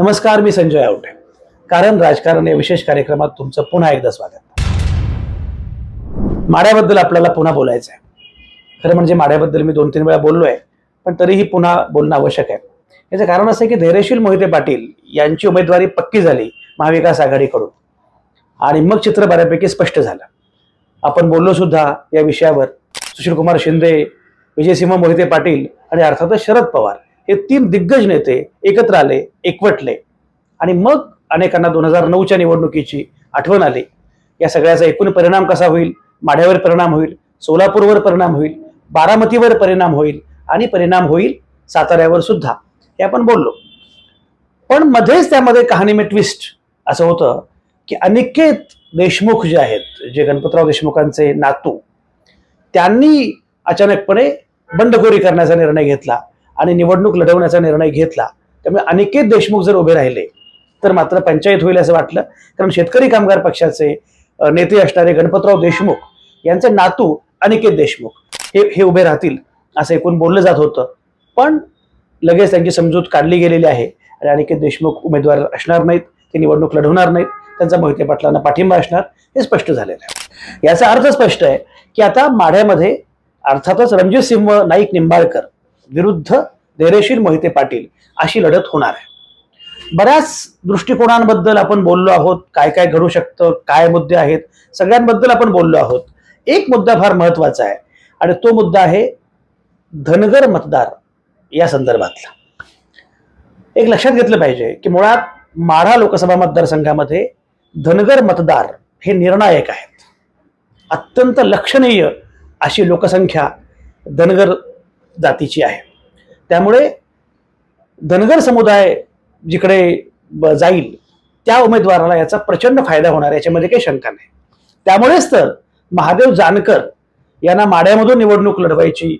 नमस्कार मी संजय आवटे. कारण राजकारण या विशेष कार्यक्रमात तुमचं पुन्हा एकदा स्वागत. माड्याबद्दल आपल्याला पुन्हा बोलायचं आहे खरं म्हणजे माड्याबद्दल मी दोन तीन वेळा बोललो आहे पण तरीही पुन्हा बोलणं आवश्यक आहे. याचं कारण असं आहे की धैर्यशील मोहिते पाटील यांची उमेदवारी पक्की झाली महाविकास आघाडीकडून. आणि मग चित्र बऱ्यापैकी स्पष्ट झालं. आपण बोललो सुद्धा या विषयावर सुशीलकुमार शिंदे विजयसिंह मोहिते पाटील आणि अर्थातच शरद पवार हे तीन दिग्गज नेते एकत्र आले एकवटले. आणि मग अनेकांना दोन हजार नऊच्या निवडणुकीची आठवण आली. या सगळ्याचा एकूण परिणाम कसा होईल? माढ्यावर परिणाम होईल सोलापूरवर परिणाम होईल बारामतीवर परिणाम होईल आणि परिणाम होईल साताऱ्यावर सुद्धा. हे आपण बोललो. पण मध्येच त्यामध्ये कहाणी में ट्विस्ट असं होतं की अनिकेत देशमुख जे आहेत जे गणपतराव देशमुखांचे नातू त्यांनी अचानकपणे बंडखोरी करण्याचा निर्णय घेतला. आणि निवडणूक लढवण्याचा निर्णय घेतला. त्यामुळे अनिकेत देशमुख जर उभे राहिले तर मात्र पंचायत होईल असं वाटलं. कारण शेतकरी कामगार पक्षाचे नेते असणारे गणपतराव देशमुख यांचे नातू अनिकेत देशमुख हे हे उभे राहतील असं एकूण बोललं जात होतं. पण लगेच त्यांची समजूत काढली गेलेली आहे. आणि अनिकेत देशमुख उमेदवार असणार नाहीत ते निवडणूक लढवणार नाहीत त्यांचा मोहिते पाटलांना पाठिंबा असणार हे स्पष्ट झालेलं आहे. याचा अर्थ स्पष्ट आहे की आता माढ्यामध्ये अर्थातच रणजित सिंह नाईक निंबाळकर विरुद्ध धैर्यशील मोहिते पाटील अशी लढत होणार आहे. बऱ्याच दृष्टिकोनांबद्दल आपण बोललो आहोत. काय काय घडू शकतं? काय मुद्दे आहेत? सगळ्यांबद्दल आपण बोललो आहोत. एक मुद्दा फार महत्त्वाचा आहे आणि तो मुद्दा आहे धनगर मतदार या संदर्भातला. एक लक्षात घेतलं पाहिजे की मुळात माढा लोकसभा मतदारसंघामध्ये धनगर मतदार हे निर्णायक आहेत. अत्यंत लक्षणीय अशी लोकसंख्या धनगर जातीची आहे. त्यामुळे धनगर समुदाय जिकडे ब- जाईल त्या उमेदवाराला याचा प्रचंड फायदा होणार याच्यामध्ये काही शंका नाही. त्यामुळेच तर महादेव जानकर यांना माड्यामधून निवडणूक लढवायची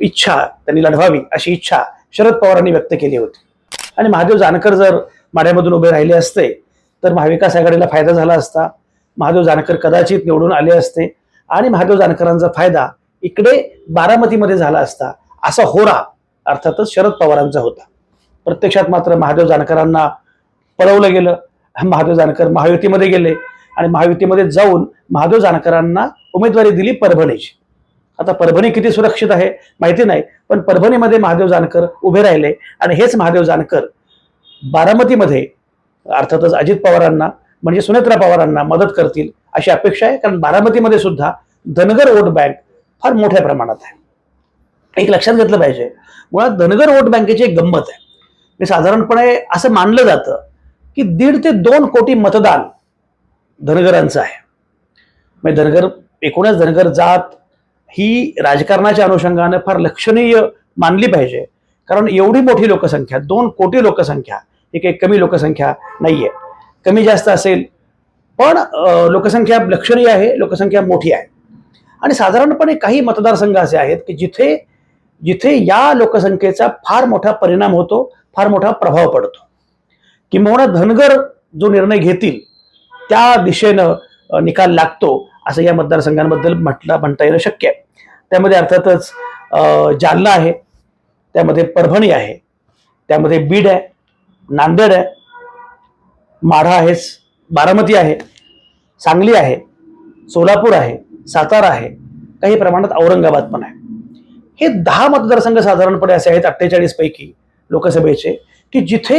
इच्छा त्यांनी लढवावी अशी इच्छा शरद पवारांनी व्यक्त केली होती. आणि महादेव जानकर जर माड्यामधून उभे राहिले असते तर महाविकास आघाडीला फायदा झाला असता महादेव जानकर कदाचित निवडून आले असते आणि महादेव जानकरांचा फायदा इकडे बारामतीमध्ये झाला असता असा होरा अर्थातच शरद पवारांचा होता. प्रत्यक्षात मात्र महादेव जानकरांना पळवलं गेलं. महादेव जानकर महायुतीमध्ये गेले आणि महायुतीमध्ये जाऊन महादेव जानकरांना उमेदवारी दिली परभणीची. आता परभणी किती सुरक्षित आहे माहिती नाही पण परभणीमध्ये महादेव जानकर उभे राहिले आणि हेच महादेव जानकर बारामतीमध्ये अर्थातच अजित पवारांना म्हणजे सुनेत्रा पवारांना मदत करतील अशी अपेक्षा आहे. कारण बारामतीमध्ये सुद्धा धनगर वोट बँक फार मोठ्या प्रमाणात आहे. एक लक्षात घेतलं पाहिजे. मुळात धनगर वोट बँकेची एक गंमत आहे. म्हणजे साधारणपणे असं मानलं जातं की दीड ते दोन कोटी मतदान धनगरांचं आहे. म्हणजे धनगर एकूणच धनगर जात ही राजकारणाच्या अनुषंगाने फार लक्षणीय मानली पाहिजे. कारण एवढी मोठी लोकसंख्या दोन कोटी लोकसंख्या ही काही कमी लोकसंख्या नाहीये. कमी जास्त असेल पण लोकसंख्या लक्षणीय आहे लोकसंख्या मोठी आहे. आणि साधारणपणे काही मतदारसंघ असे आहेत की जिथे जिथे या लोकसंख्येचा फार मोठा परिणाम होतो फार मोठा प्रभाव पडतो. किंबहुना धनगर जो निर्णय घेतील त्या दिशेनं निकाल लागतो असं या मतदारसंघांबद्दल म्हटलं म्हणता येणं शक्य आहे. त्यामध्ये अर्थातच जालना आहे त्यामध्ये परभणी आहे त्यामध्ये बीड आहे नांदेड आहे माढा आहेच बारामती आहे सांगली आहे सोलापूर आहे सातारा आहे काही प्रमाणात औरंगाबाद पण आहे. हे दहा मतदारसंघ साधारणपणे असे आहेत अठ्ठेचाळीस पैकी लोकसभेचे की जिथे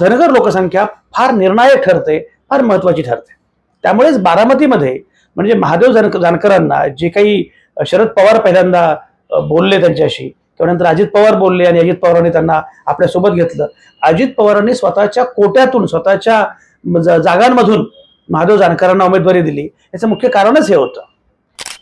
धनगर लोकसंख्या फार निर्णायक ठरते फार महत्वाची ठरते. त्यामुळेच बारामतीमध्ये म्हणजे महादेव जानक जानकरांना जे काही शरद पवार पहिल्यांदा बोलले त्यांच्याशी त्यानंतर अजित पवार बोलले आणि अजित पवारांनी त्यांना आपल्यासोबत घेतलं. अजित पवारांनी स्वतःच्या कोट्यातून स्वतःच्या जागांमधून महादेव जानकरांना उमेदवारी दिली. याचं मुख्य कारणच हे होतं.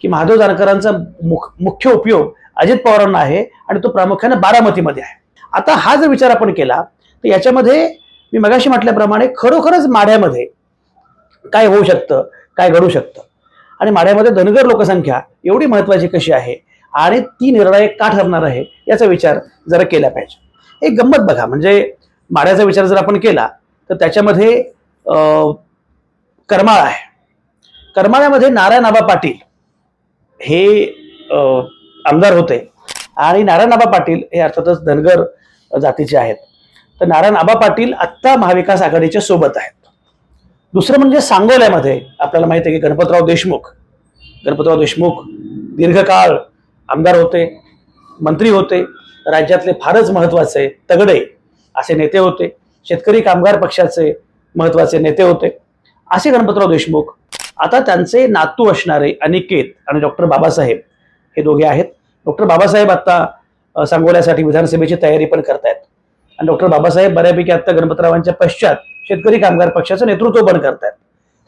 की महादेव जानकरांचा मुख मुख्य उपयोग अजित पवारांना आहे आणि तो प्रामुख्याने बारामतीमध्ये आहे. आता हा जर विचार आपण केला तर याच्यामध्ये मी मगाशी म्हटल्याप्रमाणे खरोखरच माढ्यामध्ये काय होऊ शकतं काय घडू शकतं? आणि माढ्यामध्ये धनगर लोकसंख्या एवढी महत्वाची कशी आहे? आणि ती निर्णायक का ठरणार आहे? याचा विचार जरा केला पाहिजे. एक गंमत बघा म्हणजे माढ्याचा विचार जर आपण केला तर त्याच्यामध्ये करमाळा करमाळ आहे. करमाळ्यामध्ये नारायण आबा पाटील हे आमदार होते. आणि नारायण आबा पाटील हे अर्थातच धनगर जातीचे आहेत. तर नारायण आबा पाटील आत्ता महाविकास आघाडीच्या सोबत आहेत. दुसरं म्हणजे सांगोल्यामध्ये आपल्याला माहिती आहे की गणपतराव देशमुख गणपतराव देशमुख दीर्घकाळ आमदार होते मंत्री होते राज्यातले फारच महत्त्वाचे तगडे असे नेते होते शेतकरी कामगार पक्षाचे महत्त्वाचे नेते होते. असे गणपतराव देशमुख आता त्यांचे नातू असणारे अनिकेत आणि डॉक्टर बाबासाहेब हे दोघे आहेत. डॉक्टर बाबासाहेब आता सांगोल्यासाठी विधानसभेची तयारी पण करतायत. आणि डॉक्टर बाबासाहेब बऱ्यापैकी आता गणपतरावांच्या पश्चात शेतकरी कामगार पक्षाचं नेतृत्व पण करतायत.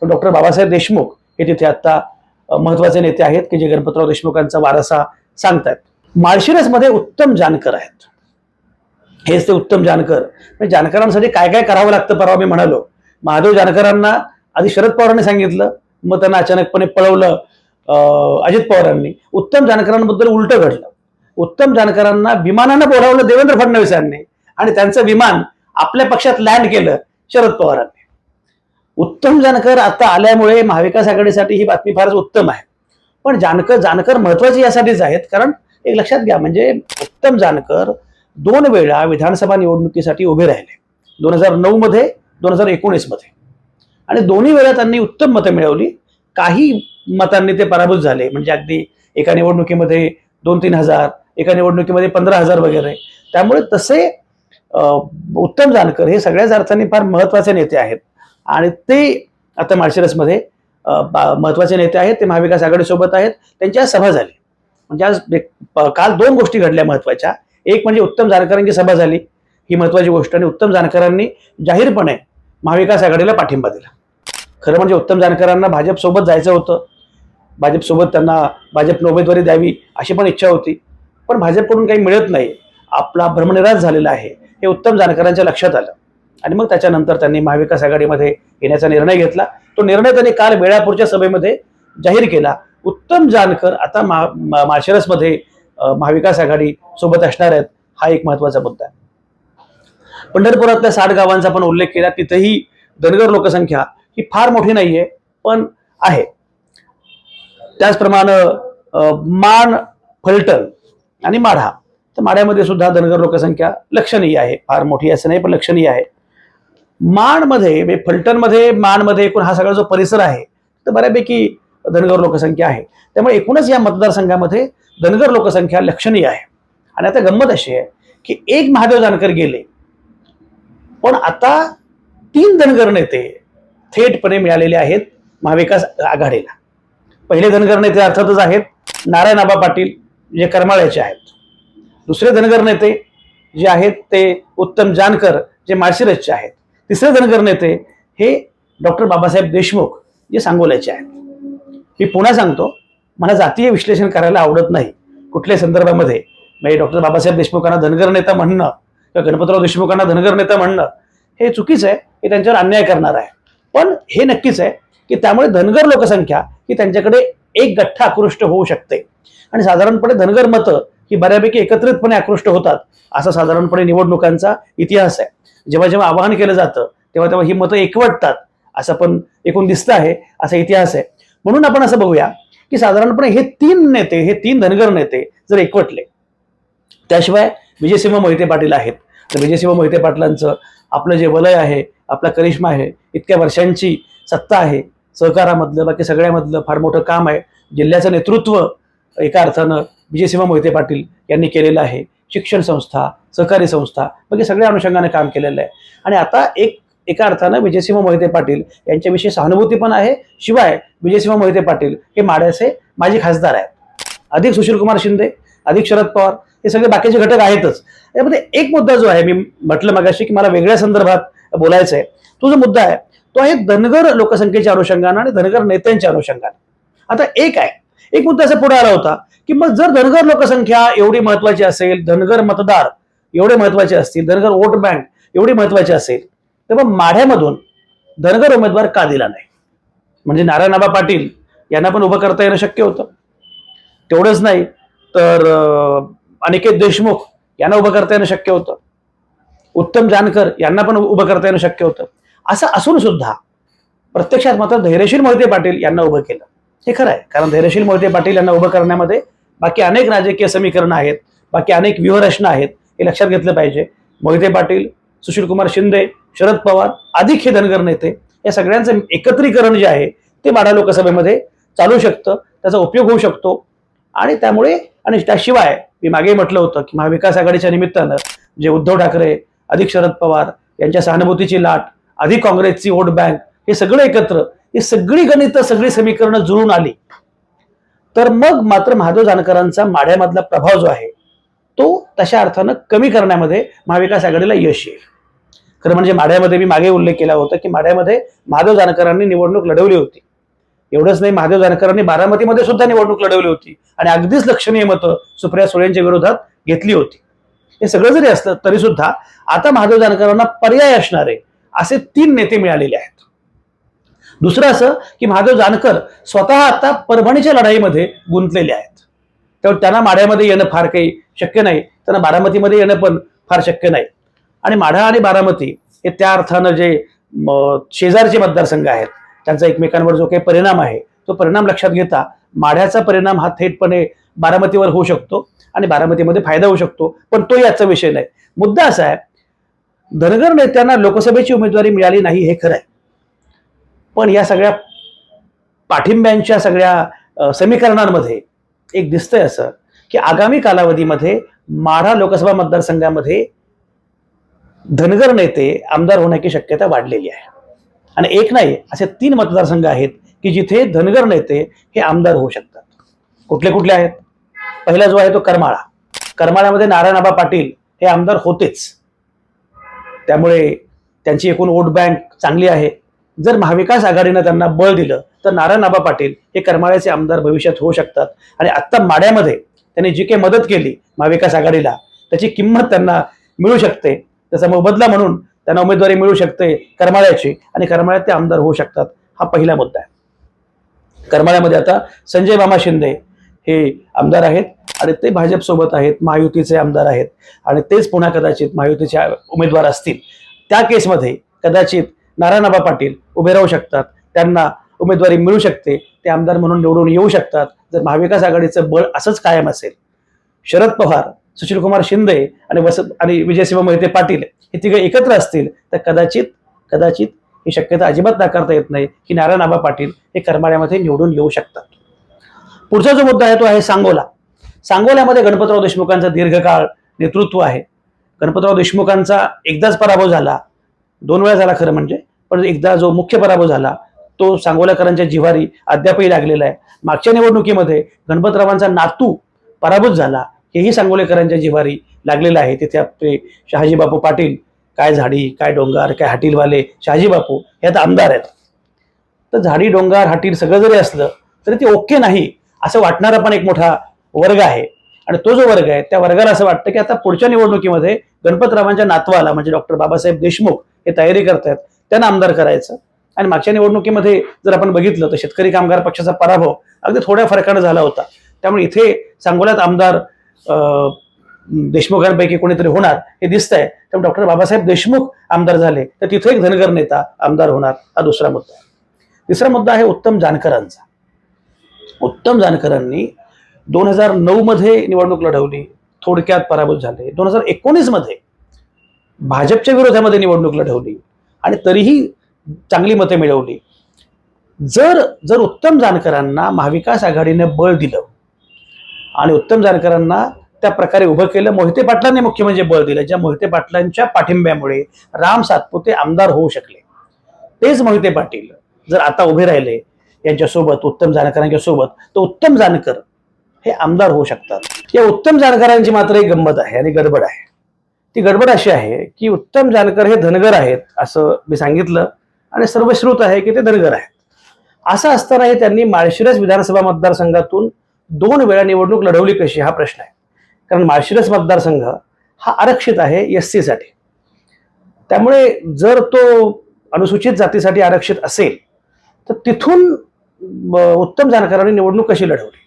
तर डॉक्टर बाबासाहेब देशमुख हे तिथे आता महत्त्वाचे नेते आहेत की जे गणपतराव देशमुखांचा वारसा सांगतायत. माळशिरसमध्ये उत्तम जानकर आहेत. हेच ते उत्तम जानकर. म्हणजे जानकरांसाठी काय काय करावं लागतं परवा मी म्हणालो. महादेव जानकरांना आधी शरद पवारांनी सांगितलं मग त्यांना अचानकपणे पळवलं अं, अजित पवारांनी. उत्तम जानकरांबद्दल उलटं घडलं. उत्तम जानकरांना विमानानं बोलावलं देवेंद्र फडणवीसांनी आणि त्यांचं विमान आपल्या पक्षात लँड केलं शरद पवारांनी. उत्तम जानकर आता आल्यामुळे महाविकास आघाडीसाठी ही बातमी फारच उत्तम आहे. पण जानकर जानकर महत्वाची यासाठीच आहेत. कारण एक लक्षात घ्या म्हणजे उत्तम जानकर दोन वेळा विधानसभा निवडणुकीसाठी उभे राहिले. दोन हजार नऊ मध्ये दोन हजार एकोणीसमध्ये. आणि दोन्ही वेळा त्यांनी उत्तम मतं मिळवली. काही मतांनी ते पराभूत झाले. म्हणजे अगदी एका निवडणुकीमध्ये दोन तीन हजार एका निवडणुकीमध्ये पंधरा हजार वगैरे. त्यामुळे तसे उत्तम जानकर हे सगळ्याच अर्थाने फार महत्त्वाचे नेते आहेत. आणि ते आता माळशिरसमध्ये बा- महत्त्वाचे नेते आहेत. ते महाविकास आघाडीसोबत आहेत. त्यांची आज सभा झाली. म्हणजे आज एक- काल दोन गोष्टी घडल्या महत्त्वाच्या एक म्हणजे उत्तम जानकरांची सभा झाली. ही महत्वाची गोष्ट. आणि उत्तम जानकरांनी जाहीरपणे महाविकास आघाडीला पाठिंबा दिला. खरं म्हणजे उत्तम जानकरांना भाजपसोबत जायचं होतं. भाजपसोबत त्यांना भाजपनं उमेदवारी द्यावी अशी पण इच्छा होती. पण भाजपकडून काही मिळत नाही. आपला भ्रमनिराश झालेला आहे. हे उत्तम जानकरांच्या लक्षात आलं. आणि मग त्याच्यानंतर त्यांनी महाविकास आघाडीमध्ये येण्याचा निर्णय घेतला. तो निर्णय त्यांनी काल वेळापूरच्या सभेमध्ये जाहीर केला. उत्तम जानकर आता मा मा- माळशिरसमध्ये महाविकास आघाडी सोबत असणार आहेत हा एक महत्त्वाचा मुद्दा आहे. पंढरपुरातल्या साठ गावांचा पण उल्लेख केला. तिथेही धनगर लोकसंख्या ही फार मोठी नाहीये पण आहे. त्याचप्रमाणे मान फलटण आणि माढा. तर माढ्यामध्ये सुद्धा धनगर लोकसंख्या लक्षणीय आहे. फार मोठी असं नाही पण लक्षणीय आहे. माणमध्ये म्हणजे फलटणमध्ये माणमध्ये एकूण हा सगळा जो परिसर आहे तर बऱ्यापैकी धनगर लोकसंख्या आहे. त्यामुळे एकूणच या मतदारसंघामध्ये धनगर लोकसंख्या लक्षणीय आहे. आणि आता गंमत अशी आहे की एक महादेव जानकर गेले पण आता तीन धनगर नेते थेटपणे मिळालेले आहेत महाविकास आघाडीला. पहिले धनगर नेते अर्थातच आहेत नारायण आबा पाटील जे करमाळ्याचे आहेत. दुसरे धनगर नेते जे आहेत ते उत्तम जानकर जे माळशिरसचे आहेत. तिसरे धनगर नेते हे डॉक्टर बाबासाहेब देशमुख जे सांगोल्याचे आहेत. मी पुन्हा सांगतो मला जातीय विश्लेषण करायला आवडत नाही कुठल्या संदर्भामध्ये. म्हणजे डॉक्टर बाबासाहेब देशमुखांना धनगर नेता म्हणणं किंवा गणपतराव देशमुखांना धनगर नेता म्हणणं हे चुकीचं आहे हे त्यांच्यावर अन्याय करणार आहे. पण हे नक्कीच आहे की त्यामुळे धनगर लोकसंख्या ही त्यांच्याकडे एक गठ्ठा आकृष्ट होऊ शकते. आणि साधारणपणे धनगर मतं ही बऱ्यापैकी एकत्रितपणे आकृष्ट होतात असा साधारणपणे निवडणुकांचा इतिहास आहे. जेव्हा जेव्हा आवाहन केलं जातं तेव्हा तेव्हा ही मतं एकवटतात असं पण एकूण दिसतं आहे असा इतिहास आहे. म्हणून आपण असं बघूया की साधारणपणे हे तीन नेते हे तीन धनगर नेते जर एकवटले त्याशिवाय विजयसिंह मोहिते पाटील आहेत. तर विजयसिंह मोहिते पाटलांचं आपलं जे वलय आहे आपला करिश्मा आहे इतक्या वर्षांची सत्ता आहे सहकारामधलं बाकी सगळ्यामधलं फार मोठं काम आहे. जिल्ह्याचं नेतृत्व एका अर्थानं विजयसिंह मोहिते पाटील यांनी केलेलं आहे. शिक्षण संस्था सहकारी संस्था बाकी सगळ्या अनुषंगाने काम केलेलं आहे. आणि आता एक एका अर्थानं विजयसिंह मोहिते पाटील यांच्याविषयी सहानुभूती पण आहे. शिवाय विजयसिंह मोहिते पाटील हे माड्याचे माजी खासदार आहेत. अधिक सुशीलकुमार शिंदे अधिक शरद पवार हे सगळे बाकीचे घटक आहेतच. यामध्ये एक मुद्दा जो आहे मी म्हटलं मगाशी की मला वेगळ्या संदर्भात बोलायचं आहे तो जो मुद्दा आहे तो आहे धनगर लोकसंख्येच्या अनुषंगानं आणि धनगर नेत्यांच्या अनुषंगानं. आता एक आहे. एक मुद्दा असा पुढे आला होता की मग जर धनगर लोकसंख्या एवढी महत्वाची असेल धनगर मतदार एवढे महत्त्वाचे असतील धनगर वोट बँक एवढी महत्वाची असेल तर मग माढ्यामधून धनगर उमेदवार का दिला नाही? म्हणजे नारायणाबा पाटील यांना पण उभं करता येणं शक्य होतं. तेवढंच नाही तर अनिकेत देशमुख यांना उभं करता येणं शक्य होतं. उत्तम जानकर यांना पण उभं करता येणं शक्य होतं. असं असून सुद्धा प्रत्यक्षात मात्र धैर्यशील मोहिते पाटील यांना उभं केलं. हे खरं आहे. कारण धैर्यशील मोहिते पाटील यांना उभं करण्यामध्ये बाकी अनेक राजकीय समीकरणं आहेत. बाकी अनेक व्यूहरचना आहेत. हे लक्षात घेतलं पाहिजे. मोहिते पाटील सुशीलकुमार शिंदे शरद पवार अधिक हे धनगर नेते या सगळ्यांचं एकत्रीकरण जे आहे ते माढा लोकसभेमध्ये चालू शकतं. त्याचा उपयोग होऊ शकतो. आणि त्यामुळे आणि त्याशिवाय मी मागे म्हटलं होतं की महाविकास आघाडीच्या निमित्तानं जे उद्धव ठाकरे अधिक शरद पवार यांच्या सहानुभूतीची लाट अधिक काँग्रेसची वोट बँक हे सगळं एकत्र हे सगळी गणितं सगळी समीकरणं जुळून आली. तर मग मात्र महादेव जानकरांचा माढ्यामधला प्रभाव जो आहे तो तशा अर्थानं कमी करण्यामध्ये महाविकास आघाडीला यश येईल. खरं म्हणजे माढ्यामध्ये मी मागे उल्लेख केला होता की माढ्यामध्ये महादेव जानकरांनी निवडणूक लढवली होती. एवढंच नाही महादेव जानकरांनी बारामतीमध्ये सुद्धा निवडणूक लढवली होती. आणि अगदीच लक्षणीय मतं सुप्रिया सुळेंच्या विरोधात घेतली होती. हे सगळं जरी असलं तरी सुद्धा आता महादेव जानकरांना पर्याय असणारे असे तीन नेते मिळालेले आहेत. दुसरं असं की महादेव जानकर स्वतः आता परभणीच्या लढाईमध्ये गुंतलेले आहेत. त्यामुळे त्यांना माढ्यामध्ये येणं फार काही शक्य नाही त्यांना बारामतीमध्ये येणं पण फार शक्य नाही. आणि माढा आणि बारामती हे त्या अर्थानं जे शेजारचे मतदारसंघ आहेत. त्यांचा एकमेकांवर जो काही परिणाम आहे तो परिणाम लक्षात घेता माढ्याचा परिणाम हा थेटपणे बारामतीवर होऊ शकतो आणि बारामतीमध्ये फायदा होऊ शकतो पण तो याचा विषय नाही. मुद्दा असा आहे धनगर नेत्यांना लोकसभेची उमेदवारी मिळाली नाही हे खरं आहे. पण या सगळ्या पाठिंब्यांच्या सगळ्या समीकरणांमध्ये एक दिसतंय असं की आगामी कालावधीमध्ये माढा लोकसभा मतदारसंघामध्ये धनगर नेते आमदार होण्याची शक्यता वाढलेली आहे. आणि एक नाही असे तीन मतदारसंघ आहेत की जिथे धनगर नेते हे आमदार होऊ शकतात. कुठले कुठले आहेत? पहिला जो आहे तो करमाळा. करमाळ्यामध्ये नारायणाबा पाटील हे आमदार होतेच. त्यामुळे त्यांची एकूण वोट बँक चांगली आहे. जर महाविकास आघाडीनं त्यांना बळ दिलं तर नारायणबा पाटील हे करमाळ्याचे आमदार भविष्यात होऊ शकतात. आणि आत्ता माड्यामध्ये त्यांनी जी काही मदत केली महाविकास आघाडीला त्याची किंमत त्यांना मिळू शकते. त्याचा मोबदला म्हणून त्यांना उमेदवारी मिळू शकते करमाळ्याची. आणि करमाळ्यात ते आमदार होऊ शकतात. हा पहिला मुद्दा आहे. करमाळ्यामध्ये आता संजय मामा शिंदे हे आमदार आहेत आणि ते भाजपसोबत आहेत महायुतीचे आमदार आहेत आणि तेच पुन्हा कदाचित महायुतीचे उमेदवार असतील. त्या केसमध्ये कदाचित नारायणबा पाटील उभे राहू शकतात. त्यांना उमेदवारी मिळू शकते. ते आमदार म्हणून निवडून येऊ शकतात. जर महाविकास आघाडीचं बळ असंच कायम असेल. शरद पवार सुशीलकुमार शिंदे आणि वसंत आणि विजयसिंह मोहिते पाटील हे तिघे एकत्र असतील तर कदाचित कदाचित ही शक्यता अजिबात नाकारता येत नाही की नारायणआबा पाटील हे करमाळ्यामध्ये निवडून येऊ शकतात. पुढचा जो मुद्दा आहे तो आहे सांगोला. सांगोल्यामध्ये गणपतराव देशमुखांचा दीर्घकाळ नेतृत्व आहे. गणपतराव देशमुखांचा एकदाच पराभव झाला दोन वेळा झाला खरं म्हणजे पण एकदा जो मुख्य पराभव झाला तो सांगोल्याकरांच्या जिव्हारी अद्यापही लागलेला आहे. मागच्या निवडणुकीमध्ये गणपतरावांचा नातू पराभूत झाला हेही सांगोलेकरांच्या जिव्हारी लागलेलं आहे. तिथे आपले शहाजी बापू पाटील काय झाडी काय डोंगर काय हाटीलवाले शहाजी बापू हे आता आमदार आहेत. तर झाडी डोंगर हाटील सगळं जरी असलं तरी ते ओके नाही असं वाटणारा पण एक मोठा वर्ग आहे. आणि तो जो वर्ग आहे त्या वर्गाला असं वाटतं की आता पुढच्या निवडणुकीमध्ये गणपतरावांच्या नातवाला म्हणजे डॉक्टर बाबासाहेब देशमुख हे तयारी करतायत त्यांना आमदार करायचं. आणि मागच्या निवडणुकीमध्ये जर आपण बघितलं तर शेतकरी कामगार पक्षाचा पराभव अगदी थोड्या फरकानं झाला होता. त्यामुळे इथे सांगोल्यात आमदार अं, देशमुखांपैकी कोणीतरी होणार हे दिसतंय. त्यामुळे डॉक्टर बाबासाहेब देशमुख आमदार झाले तर तिथे एक धनगर नेता आमदार होणार हा दुसरा मुद्दा आहे. तिसरा मुद्दा आहे उत्तम जानकरांचा. उत्तम जानकरांनी दोन हजार नऊ मध्ये निवडणूक लढवली थोडक्यात पराभूत झाले. दोन हजार एकोणीसमध्ये भाजपच्या विरोधामध्ये निवडणूक लढवली आणि तरीही चांगली मते मिळवली. जर जर उत्तम जानकरांना महाविकास आघाडीने बळ दिलं आणि उत्तम जानकरांना त्या प्रकारे उभं केलं. मोहिते पाटलांनी मुख्य म्हणजे बळ दिलं. ज्या मोहिते पाटलांच्या पाठिंब्यामुळे राम सातपुते आमदार होऊ शकले. तेच मोहिते पाटील जर आता उभे राहिले यांच्यासोबत उत्तम जानकरांच्या सोबत तर उत्तम जानकर हे आमदार होऊ शकतात. या उत्तम जानकरांची मात्र एक गंमत आहे आणि गडबड आहे. ती गडबड अशी आहे की उत्तम जानकर हे धनगर आहेत असं मी सांगितलं आणि सर्वश्रुत आहे की ते धनगर आहेत. असं असतानाही त्यांनी माळशिरस विधानसभा मतदारसंघातून दोन वेळा निवडणूक लढवली कशी? हा प्रश्न आहे. कारण माळशिरस मतदारसंघ हा आरक्षित आहे एस सीसाठी त्यामुळे जर तो अनुसूचित जातीसाठी आरक्षित असेल तर तिथून उत्तम जानकरांनी निवडणूक कशी लढवली?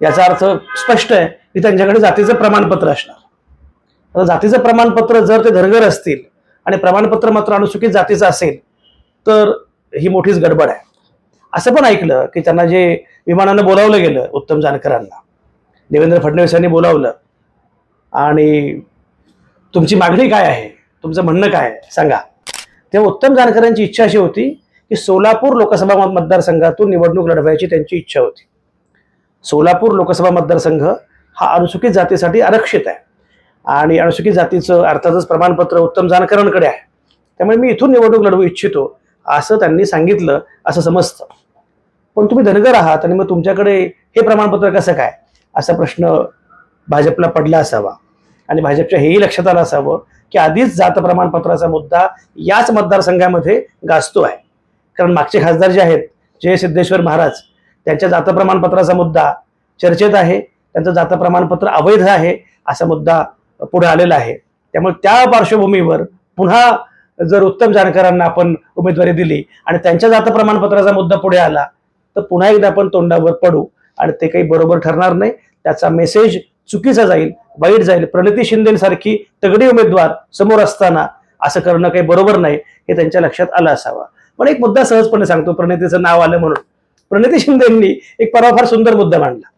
याचा अर्थ स्पष्ट आहे की त्यांच्याकडे जातीचं प्रमाणपत्र असणार. आता जातीचं प्रमाणपत्र जर ते धरगर असतील आणि प्रमाणपत्र मात्र अनुसूचित जातीचं असेल तर ही मोठीच गडबड आहे. असं पण ऐकलं की त्यांना जे विमानानं बोलावलं गेलं उत्तम जानकरांना देवेंद्र फडणवीस यांनी बोलावलं आणि तुमची मागणी काय आहे? तुमचं म्हणणं काय आहे? सांगा. तेव्हा उत्तम जानकरांची इच्छा अशी होती की सोलापूर लोकसभा मत- मतदारसंघातून निवडणूक लढवायची त्यांची इच्छा होती. सोलापूर लोकसभा मतदारसंघ हा अनुसूचित जातीसाठी आरक्षित आहे. आणि अनुसूचित जातीचं अर्थातच प्रमाणपत्र उत्तम जानकरांकडे आहे. त्यामुळे मी इथून निवडणूक लढवू इच्छितो असं त्यांनी सांगितलं असं समजतं. पण तुम्ही धनगर आहात आणि मग तुमच्याकडे हे प्रमाणपत्र कसं काय? असा प्रश्न भाजपला पडला असावा. आणि भाजपच्या हेही लक्षात आलं असावं की आधीच जात प्रमाणपत्राचा मुद्दा याच मतदारसंघामध्ये गाजतो आहे. कारण मागचे खासदार जे आहेत जय सिद्धेश्वर महाराज त्यांच्या जात प्रमाणपत्राचा मुद्दा चर्चेत आहे त्यांचं जात प्रमाणपत्र अवैध आहे असा मुद्दा पुढे आलेला आहे. त्यामुळे त्या पार्श्वभूमीवर पुन्हा जर उत्तम जानकरांना आपण उमेदवारी दिली आणि त्यांच्या जात प्रमाणपत्राचा मुद्दा पुढे आला तर पुन्हा एकदा आपण तोंडावर पडू आणि ते काही बरोबर ठरणार नाही. त्याचा मेसेज चुकीचा जाईल वाईट जाईल प्रणिती शिंदेसारखी तगडी उमेदवार समोर असताना असं करणं काही बरोबर नाही हे त्यांच्या लक्षात आलं असावं. पण एक मुद्दा सहजपणे सांगतो प्रणितीचं नाव आलं म्हणून. प्रणिती शिंदेंनी एक परवा फार सुंदर मुद्दा मांडला.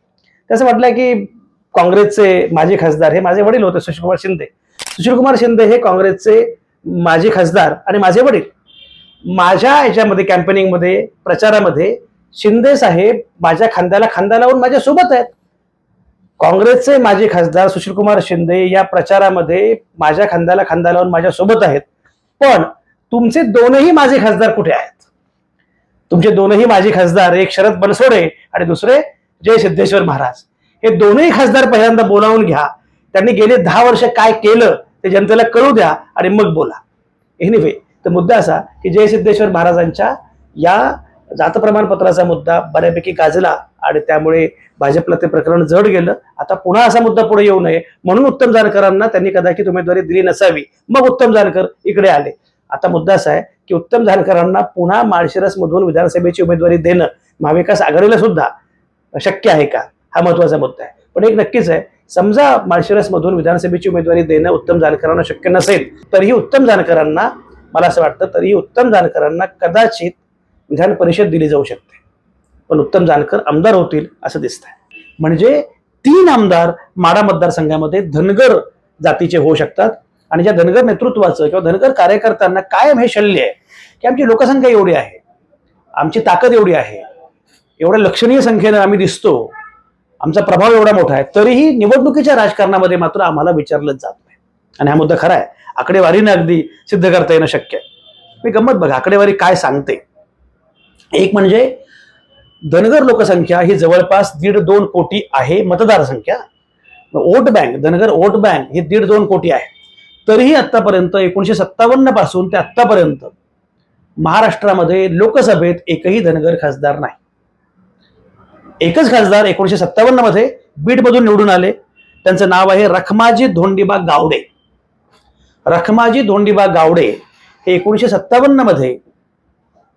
त्याचं म्हटलं की काँग्रेसचे माजी खासदार हे माझे वडील होते सुशीलकुमार शिंदे. सुशीलकुमार शिंदे हे काँग्रेसचे माजी खासदार आणि माझे वडील. माझ्या याच्यामध्ये कॅम्पेनिंगमध्ये प्रचारामध्ये शिंदे साहेब माझ्या खांद्याला खांदा लावून माझ्या सोबत आहेत. काँग्रेसचे माजी खासदार सुशीलकुमार शिंदे या प्रचारामध्ये माझ्या खांद्याला खांदा लावून माझ्या सोबत आहेत. पण तुमचे दोनही माझे खासदार कुठे आहेत? तुमचे दोनही माजी खासदार एक शरद बनसोडे आणि दुसरे जय सिद्धेश्वर महाराज. हे दोनही खासदार पहिल्यांदा बोलावून घ्या. त्यांनी गेले दहा वर्ष काय केलं ते जनतेला कळू द्या आणि मग बोला. एनिवे तर मुद्दा असा की जय सिद्धेश्वर महाराजांच्या या जात प्रमाणपत्राचा मुद्दा बऱ्यापैकी गाजला आणि त्यामुळे भाजपला ते प्रकरण जड गेलं. आता पुन्हा असा मुद्दा पुढे येऊ नये. म्हणून उत्तम जानकरांना त्यांनी कदाचित उमेदवारी दिली नसावी. मग उत्तम जानकर इकडे आले. आता मुद्दा असा आहे की उत्तम जानकरांना पुन्हा माळशिरस मधून विधानसभेची उमेदवारी देणं महाविकास आघाडीला सुद्धा शक्य आहे का? हा महत्त्वाचा मुद्दा आहे. पण एक नक्कीच आहे. समजा माळशिरस मधून विधानसभेची उमेदवारी देणं उत्तम जानकरांना शक्य नसेल तरीही उत्तम जानकरांना मला असं वाटतं तरीही उत्तम जानकरांना कदाचित विधान परिषद दिली जाऊ शकते. पण उत्तम जानकर आमदार होतील असं दिसतंय. म्हणजे तीन आमदार माडा मतदारसंघामध्ये धनगर जातीचे होऊ शकतात आणि ज्या धनगर नेतृत्वाचं किंवा धनगर कार्यकर्त्यांना कायम हे शल्य आहे की आमची लोकसंख्या एवढी आहे आमची ताकद एवढी आहे एवढ्या लक्षणीय संख्येनं आम्ही दिसतो आमचा प्रभाव एवढा मोठा आहे तरीही निवडणुकीच्या राजकारणामध्ये मात्र आम्हाला विचारलंच जात नाही. आणि हा मुद्दा खरा आहे. आकडेवारीने अगदी सिद्ध करता येणं शक्य आहे. मी गंमत बघा आकडेवारी काय सांगते. एक म्हणजे धनगर लोकसंख्या ही जवळपास दीड दोन कोटी आहे मतदारसंख्या. Vote bank Dhangar vote bank ही दीड दोन कोटी आहे. तरीही आत्तापर्यंत एकोणीशे सत्तावन्नपासून ते आतापर्यंत महाराष्ट्रामध्ये लोकसभेत एकही धनगर खासदार नाही. एकच खासदार एकोणीशे सत्तावन्नमध्ये बीडमधून निवडून आले. त्यांचं नाव आहे रखमाजी धोंडीबा गावडे. रखमाजी धोंडीबा गावडे हे एकोणीशे सत्तावन्नमध्ये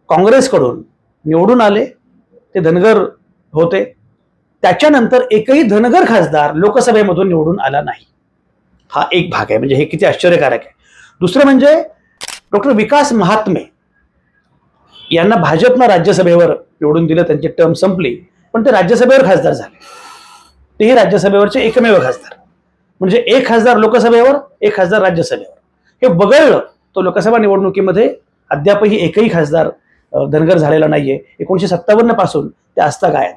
काँग्रेसकडून निवडून आले. ते धनगर होते. त्याच्यानंतर एकही धनगर खासदार लोकसभेमधून निवडून आला नाही. हा एक भाग आहे. म्हणजे हे किती आश्चर्यकारक आहे. दुसरं म्हणजे डॉक्टर विकास महात्मे यांना भाजपनं राज्यसभेवर निवडून दिलं. त्यांची टर्म संपली. पण ते राज्यसभेवर खासदार झाले. तेही राज्यसभेवरचे एकमेव खासदार. म्हणजे एक खासदार लोकसभेवर एक खासदार राज्यसभेवर. हे वगळलं तो लोकसभा निवडणुकीमध्ये अद्यापही एकही खासदार धनगर झालेला नाहीये. एकोणीशे सत्तावन्नपासून ते असता काय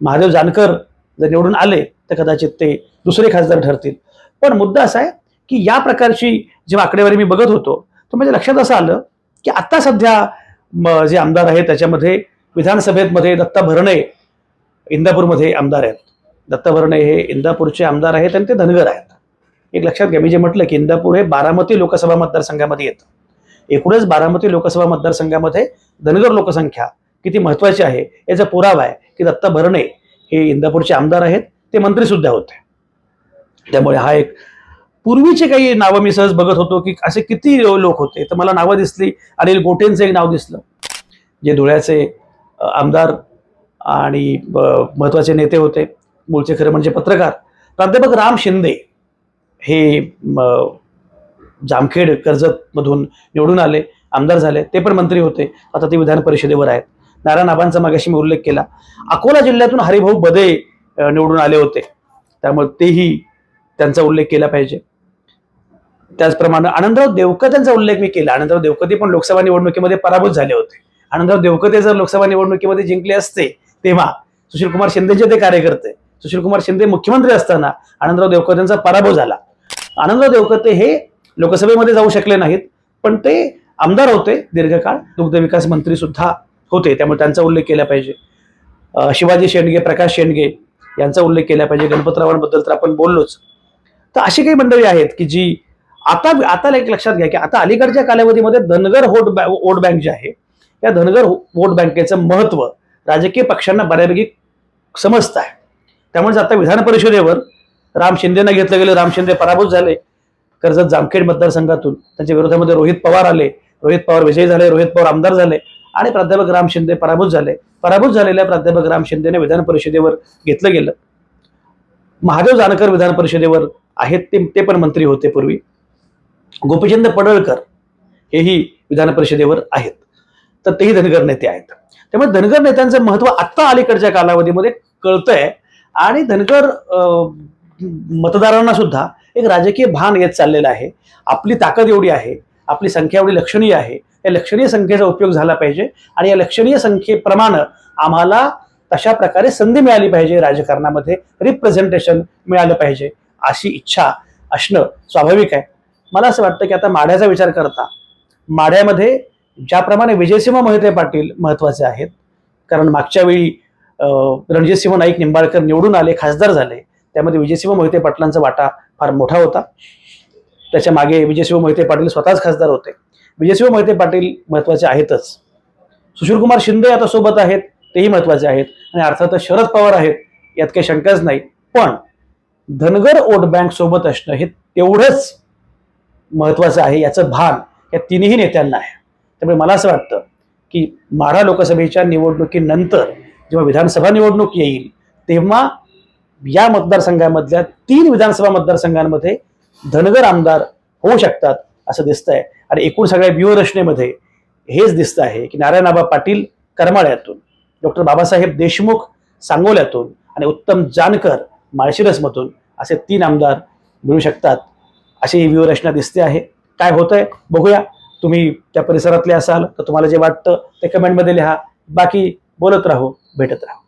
महादेव जानकर जर निवडून आले तर कदाचित ते दुसरे खासदार ठरतील. पण मुद्दा असा आहे की या प्रकारची जेव्हा आकडेवारी मी बघत होतो तर माझ्या लक्षात असं आलं की आत्ता सध्या जे आमदार आहेत त्याच्यामध्ये विधानसभेमध्ये दत्ता भरणे इंदापूरमध्ये आमदार आहेत. दत्ता भरणे हे इंदापूरचे आमदार आहेत आणि ते धनगर आहेत. एक लक्षात घ्या मी जे म्हटलं की इंदापूर हे बारामती लोकसभा मतदारसंघामध्ये येतं. एकूणच बारामती लोकसभा मतदारसंघामध्ये धनगर लोकसंख्या किती महत्वाची आहे याचा पुरावा आहे की दत्ता भरणे हे इंदापूरचे आमदार आहेत ते मंत्री सुद्धा होते. त्यामुळे हा एक पूर्वीचे काही नावं मी सहज बघत होतो की असे किती लोक होते तर मला नावं दिसली अनिल गोटेंचं एक नाव दिसलं जे धुळ्याचे आमदार आणि महत्त्वाचे नेते होते मूळचे खरे म्हणजे पत्रकार. प्राध्यापक राम शिंदे हे जामखेड कर्जत मधून निवडून आले. आमदार झाले ते पण मंत्री होते. आता ते विधान परिषदेवर आहेत. नारायण आबांचा मागाशी मी उल्लेख केला. अकोला जिल्ह्यातून हरिभाऊ बदे निवडून आले होते. त्यामुळे तेही त्यांचा उल्लेख केला पाहिजे. त्याचप्रमाणे आनंदराव देवकतेंचा उल्लेख मी केला. आनंदराव देवकते पण लोकसभा निवडणुकीमध्ये पराभूत झाले होते. आनंदराव देवकते जर लोकसभा निवडणुकीमध्ये जिंकले असते तेव्हा सुशीलकुमार शिंदेचे ते कार्यकर्ते सुशीलकुमार शिंदे मुख्यमंत्री असताना आनंदराव देवकतेंचा पराभव झाला. आनंदराव देवकते हे लोकसभेमध्ये जाऊ शकले नाहीत पण ते आमदार होते दीर्घकाळ. दुग्ध विकास मंत्री सुद्धा होते त्यामुळे त्यांचा उल्लेख केला पाहिजे. शिवाजी शेंडगे प्रकाश शेंडगे यांचा उल्लेख केला पाहिजे. गणपतरावांबद्दल तर आपण बोललोच. तर अशी काही मंडळी आहेत की जी आता आता एक लक्षात घ्या की आता अलीकडच्या कालावधीमध्ये धनगर वोट बॅ- वोट बँक जी आहे या धनगर हो, वोट बँकेचं महत्त्व राजकीय पक्षांना बऱ्यापैकी समजत आहे. त्यामुळे आता विधान परिषदेवर राम शिंदेनं घेतलं गेलं राम शिंदे पराभूत झाले कर्जत जामखेड मतदारसंघातून. त्यांच्या विरोधामध्ये रोहित पवार आले. रोहित पवार विजयी झाले रोहित पवार आमदार झाले आणि प्राध्यापक राम शिंदे पराभूत झाले. पराभूत झालेल्या प्राध्यापक राम शिंदेने विधान परिषदेवर घेतलं गेलं. महादेव जानकर विधान परिषदेवर आहेत ते ते पण मंत्री होते पूर्वी. गोपीचंद पडळकर हेही विधान परिषदेवर आहेत. तर तेही धनगर नेते आहेत. त्यामुळे धनगर नेत्यांचं महत्त्व आत्ता अलीकडच्या कालावधीमध्ये कळतंय. आणि धनगर अं, मतदारांना सुद्धा एक राजकीय भान येत चाललेलं आहे. आपली ताकद एवढी आहे. आपली संख्या एवढी लक्षणीय आहे. या लक्षणीय संख्येचा उपयोग झाला पाहिजे आणि या लक्षणीय संख्येप्रमाणे आम्हाला तशा प्रकारे संधी मिळाली पाहिजे राजकारणामध्ये रिप्रेझेंटेशन मिळालं पाहिजे अशी इच्छा असणं स्वाभाविक आहे. मला असं वाटतं की आता माढ्याचा विचार करता माढ्यामध्ये ज्याप्रमाणे विजयसिंह मोहिते पाटील महत्त्वाचे आहेत कारण मागच्या वेळी रणजितसिंह नाईक निंबाळकर निवडून आले खासदार झाले त्यामध्ये विजयसिंह मोहिते पाटलांचा वाटा फार मोठा होता. त्याच्यामागे विजयशिव मोहिते पाटील स्वतःच खासदार होते. विजयशिव मोहिते पाटील महत्त्वाचे आहेतच. सुशीलकुमार शिंदे आता सोबत आहेत तेही महत्त्वाचे आहेत. आणि अर्थातच शरद पवार आहेत यात काही शंकाच नाही. पण धनगर वोट बँक सोबत असणं हे तेवढंच महत्वाचं आहे याचं भान या तिन्ही नेत्यांना आहे. त्यामुळे मला असं वाटतं की माढा लोकसभेच्या निवडणुकीनंतर जेव्हा विधानसभा निवडणूक येईल तेव्हा या मतदारसंघामधल्या तीन विधानसभा मतदारसंघांमध्ये धनगर आमदार होऊ शकतात असं दिसतंय. आणि एकूण सगळ्या व्यूहरचनेमध्ये हेच दिसतं आहे की नारायणआबा पाटील करमाळ्यातून डॉक्टर बाबासाहेब देशमुख सांगोल्यातून आणि उत्तम जानकर माळशिरसमधून असे तीन आमदार मिळू शकतात अशी ही व्यूहरचना दिसते आहे. काय होतंय? बघूया. तुम्ही त्या परिसरातले असाल तर तुम्हाला जे वाटतं ते कमेंटमध्ये लिहा. बाकी बोलत राहू भेटत राहू.